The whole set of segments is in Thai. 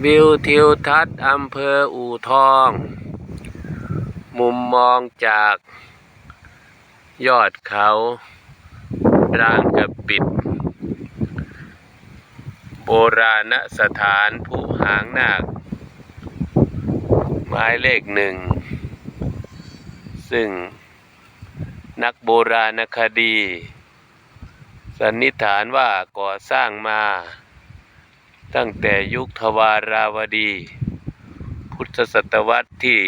วิวทิวทัศน์อำเภออู่ทอง มุมมองจากยอดเขารางกระปิด โบราณสถานผู้หางนาคหมายเลขหนึ่ง ซึ่งนักโบราณคดี สันนิษฐานว่าก่อสร้างมา ตั้งแต่ยุคทวาราวดี พุทธศตวรรษที่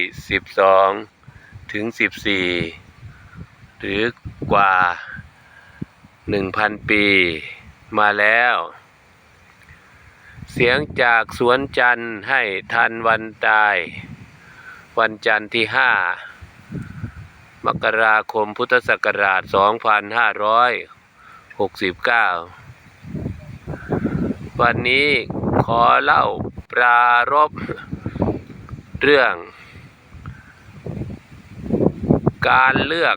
12 ถึง 14 หรือกว่า 1,000 ปีมาแล้ว เสียงจากสวนจันทร์ให้ทันวันตาย วันจันทร์ที่ 5 มกราคมพุทธศักราช 2569 วันนี้ ขอเล่าปรารบเรื่อง การเลือก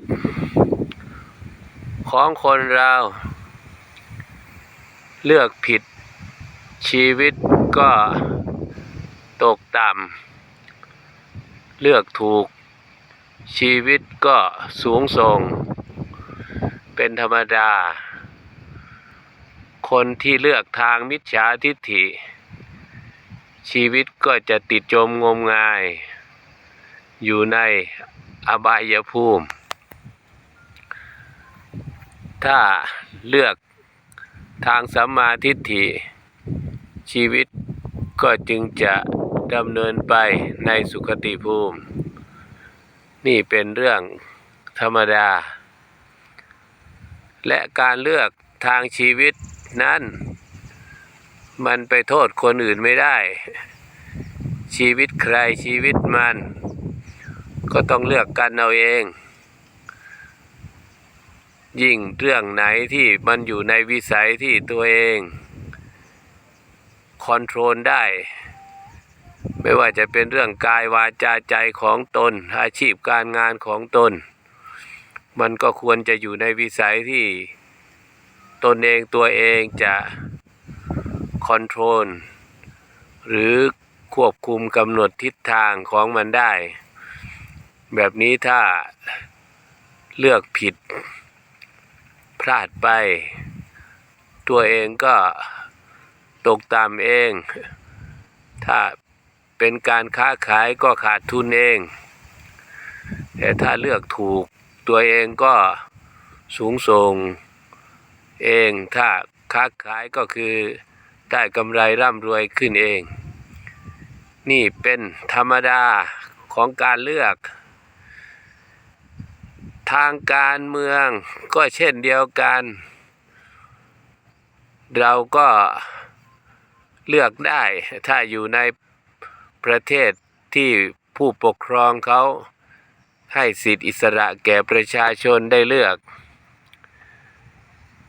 ของคนเรา เลือกผิดชีวิตก็ตกต่ำ เลือกถูกชีวิตก็สูงส่ง เป็นธรรมดา คนที่เลือกทางมิจฉาทิฏฐิ ชีวิตก็จะติดจมงมงาย อยู่ในอบายภูมิ ถ้าเลือกทางสัมมาทิฏฐิ ชีวิตก็จึงจะดำเนินไปในสุคติภูมิ นี่เป็นเรื่องธรรมดา และการเลือกทางชีวิตนั้น มันไปโทษคนอื่นไม่ได้ ชีวิตใครชีวิตมัน ก็ต้องเลือกกันเอาเอง ยิ่งเรื่องไหนที่มันอยู่ในวิสัยที่ตัวเองคอนโทรลได้ ไม่ว่าจะเป็นเรื่องกายวาจาใจของตน อาชีพการงานของตน มันก็ควรจะอยู่ในวิสัยที่ตนเองตัวเองจะ คอนโทรลหรือควบคุมกำหนดทิศทางของมันได้ แบบนี้ถ้าเลือกผิด พลาดไป ตัวเองก็ตกต่ำเอง ถ้าเป็นการค้าขายก็ขาดทุนเอง แต่ถ้าเลือกถูกตัวเองก็สูงส่งเองถ้าค้าขายก็คือ ได้กำไรร่ำรวยขึ้นเอง นี่เป็นธรรมดาของการเลือก ทางการเมืองก็เช่นเดียวกัน เราก็เลือกได้ถ้าอยู่ในประเทศที่ผู้ปกครองเขาให้สิทธิอิสระแก่ประชาชนได้เลือก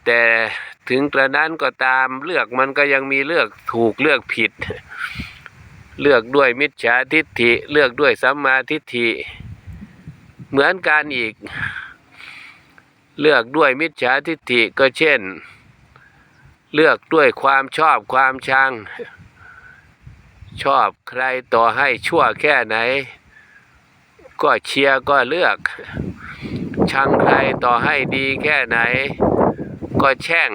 แต่ ถึงกระนั้นก็ตามเลือกมันก็ยังมีเลือกถูกเลือกผิด เลือกด้วยมิจฉาทิฏฐิ เลือกด้วยสัมมาทิฏฐิ เหมือนกันอีก เลือกด้วยมิจฉาทิฏฐิก็เช่น เลือกด้วยความชอบความชัง ชอบใครต่อให้ชั่วแค่ไหน ก็เชียร์ก็เลือกชังใครต่อให้ดีแค่ไหน ก็แช่ง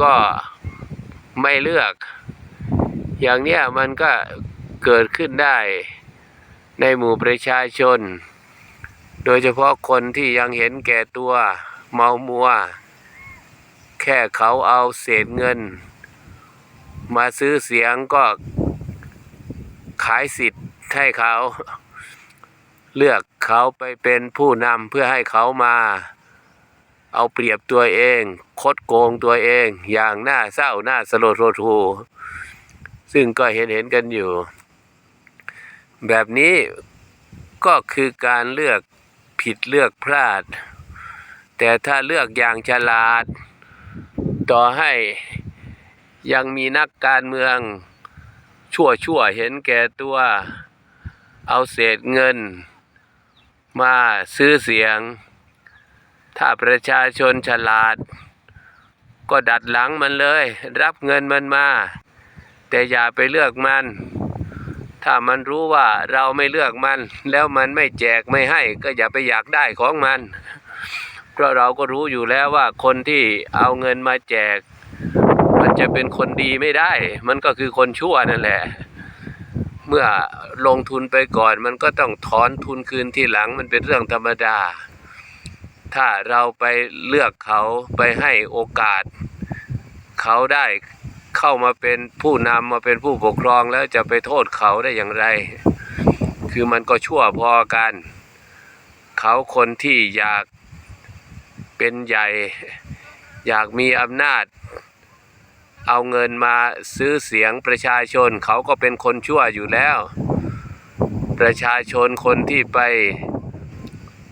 ก็ไม่เลือก อย่างเนี้ยมันก็เกิดขึ้นได้ในหมู่ประชาชน โดยเฉพาะคนที่ยังเห็นแก่ตัวเมามัว แค่เขาเอาเศษเงิน มาซื้อเสียงก็ขายสิทธิ์ให้เขา เลือกเขาไปเป็นผู้นำเพื่อให้เขามา เอาเปรียบตัวเอง คดโกงตัวเอง อย่างน่าเศร้าน่าสลดโททูซึ่งก็เห็นเห็นกันอยู่ แบบนี้ก็คือการเลือกผิดเลือกพลาด แต่ถ้าเลือกอย่างฉลาด ต่อให้ยังมีนักการเมือง ชั่วชั่วเห็นแก่ตัว เอาเศษเงิน มาซื้อเสียง ถ้าประชาชนฉลาด ก็ดัดหลังมันเลย รับเงินมันมา แต่อย่าไปเลือกมัน ถ้ามันรู้ว่าเราไม่เลือกมัน แล้วมันไม่แจกไม่ให้ก็อย่าไปอยากได้ของมัน เพราะเราก็รู้อยู่แล้วว่าคนที่เอาเงินมาแจก มันจะเป็นคนดีไม่ได้ มันก็คือคนชั่วนั่นแหละเมื่อลงทุนไปก่อนมันก็ต้องถอนทุนคืนทีหลังมันเป็นเรื่องธรรมดา ถ้าเราไปเลือกเขาไปให้โอกาส เขาได้เข้ามาเป็นผู้นำมาเป็นผู้ปกครองแล้วจะไปโทษเขาได้อย่างไร คือมันก็ชั่วพอกัน เขาคนที่อยากเป็นใหญ่ อยากมีอำนาจ เอาเงินมาซื้อเสียงประชาชน เขาก็เป็นคนชั่วอยู่แล้ว ประชาชนคนที่ไป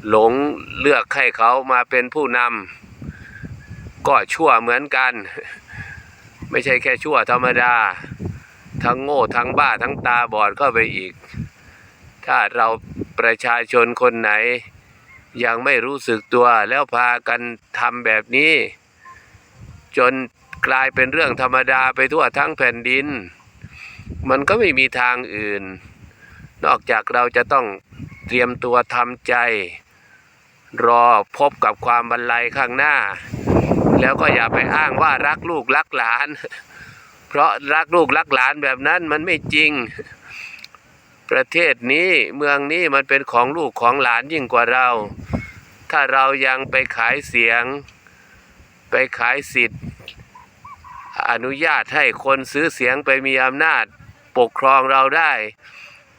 หลงเลือกให้เขามาเป็นผู้นำก็ชั่วเหมือนกัน ไม่ใช่แค่ชั่วธรรมดา ทั้งโง่ทั้งบ้าทั้งตาบอดเข้าไปอีก ถ้าเราประชาชนคนไหน ยังไม่รู้สึกตัวแล้วพากันทำแบบนี้ จนกลายเป็นเรื่องธรรมดาไปทั่วทั้งแผ่นดิน มันก็ไม่มีทางอื่น นอกจากเราจะต้องเตรียมตัวทำใจ รอพบกับความบรรลัยข้างหน้า แล้วก็อย่าไปอ้างว่ารักลูกรักหลาน เพราะรักลูกรักหลานแบบนั้นมันไม่จริง ประเทศนี้เมืองนี้มันเป็นของลูกของหลานยิ่งกว่าเรา ถ้าเรายังไปขายเสียง ไปขายสิทธิ์ อนุญาตให้คนซื้อเสียงไปมีอำนาจปกครองเราได้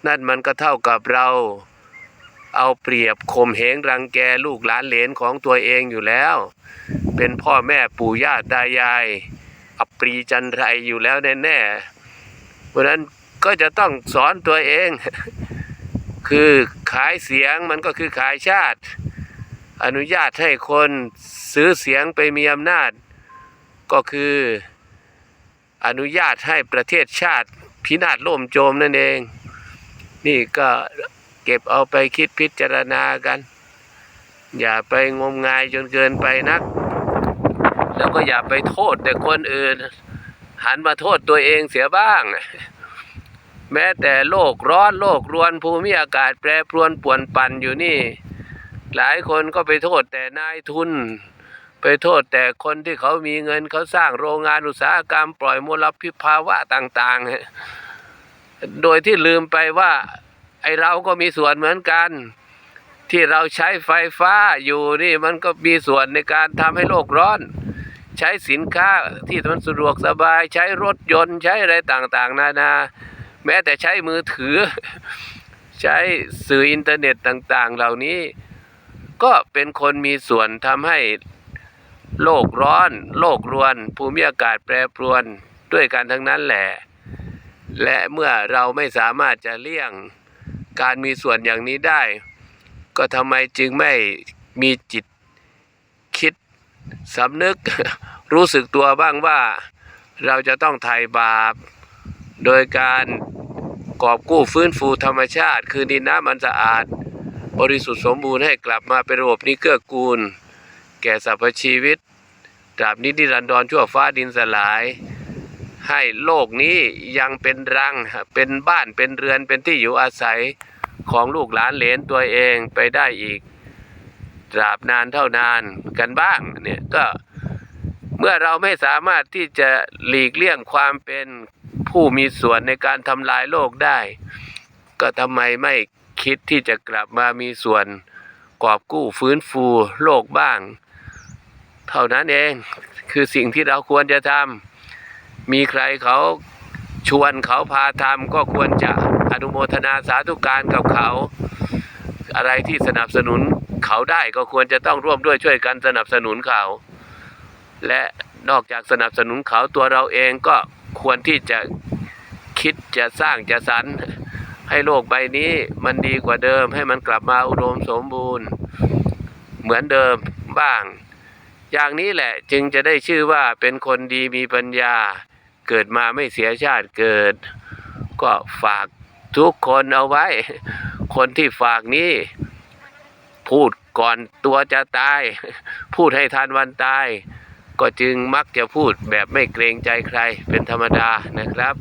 นั่นมันก็เท่ากับเรา เอาเปรียบข่มเหงรังแกลูกหลานเหลนของตัวเองอยู่แล้ว เป็นพ่อแม่ปู่ย่าตายาย อัปรีจันไรอยู่แล้วแน่ๆเพราะนั้นก็จะต้องสอนตัวเอง คือขายเสียงมันก็คือขายชาติ อนุญาตให้คนซื้อเสียงไปมีอำนาจ ก็คืออนุญาตให้ประเทศชาติพินาศล่มโจมนั่นเอง นี่ก็ เก็บเอาไปคิดพิจารณากัน อย่าไปงมงายจนเกินไปนัก แล้วก็อย่าไปโทษแต่คนอื่น หันมาโทษตัวเองเสียบ้าง แม้แต่โลกร้อนโลกรวนภูมิอากาศแปรปรวนป่วนปั่นอยู่นี่ หลายคนก็ไปโทษแต่นายทุน ไปโทษแต่คนที่เขามีเงินเขาสร้างโรงงานอุตสาหกรรมปล่อยมลพิษภาวะต่าง ๆ โดยที่ลืมไปว่า อเราก็มีส่วนเหมือนกัน ที่เราใช้ไฟฟ้าอยู่นี่มันก็มีส่วนในการทำให้โลกร้อน ใช้สินค้าที่มันสะดวกสบาย ใช้รถยนต์ใช้อะไรต่างๆ นานา แม้แต่ใช้มือถือ ใช้สื่ออินเทอร์เน็ตต่างๆ เหล่านี้ ก็เป็นคนมีส่วนทำให้โลกร้อน โลกรวน ภูมิอากาศแปรปรวนด้วยกันทั้งนั้นแหละ และเมื่อเราไม่สามารถจะเลี่ยง การมีส่วนอย่างนี้ได้ ก็ทำไมจึงไม่มีจิตคิดสำนึกรู้สึกตัวบ้างว่าเราจะต้องไถ่บาป โดยการกอบกู้ฟื้นฟูธรรมชาติ คือดินน้ำมันสะอาด บริสุทธิ์สมบูรณ์ให้กลับมาเป็นระบบนิเกื้อกูล แก่สรรพชีวิตตราบนี้นิรันดรชั่วฟ้าดินสลาย ให้โลกนี้ยังเป็นรัง เป็นบ้านเป็นเรือนเป็นที่อยู่อาศัย ของลูกหลานเหลนตัวเองไปได้อีกตราบนานเท่านานกันบ้างเนี่ยก็เมื่อเราไม่สามารถที่จะหลีกเลี่ยงความเป็นผู้มีส่วนในการทำลายโลกได้ ก็ทำไมไม่คิดที่จะกลับมามีส่วนกอบกู้ฟื้นฟูโลกบ้าง เท่านั้นเองคือสิ่งที่เราควรจะทำมีใครเขา ชวนเขาพาทำก็ควรจะอนุโมทนาสาธุการกับเขา อะไรที่สนับสนุนเขาได้ก็ควรจะต้องร่วมด้วยช่วยกันสนับสนุนเขา และนอกจากสนับสนุนเขาตัวเราเองก็ควรที่จะคิดจะสร้างจะสรรให้โลกใบนี้มันดีกว่าเดิมให้มันกลับมาอุดมสมบูรณ์ เหมือนเดิมบ้าง อย่างนี้แหละจึงจะได้ชื่อว่าเป็นคนดีมีปัญญา เกิดมาไม่เสียชาติเกิด ก็ฝากทุกคนเอาไว้ คนที่ฝากนี้ พูดก่อนตัวจะตาย พูดให้ทันวันตาย ก็จึงมักจะพูดแบบไม่เกรงใจใครเป็นธรรมดานะครับ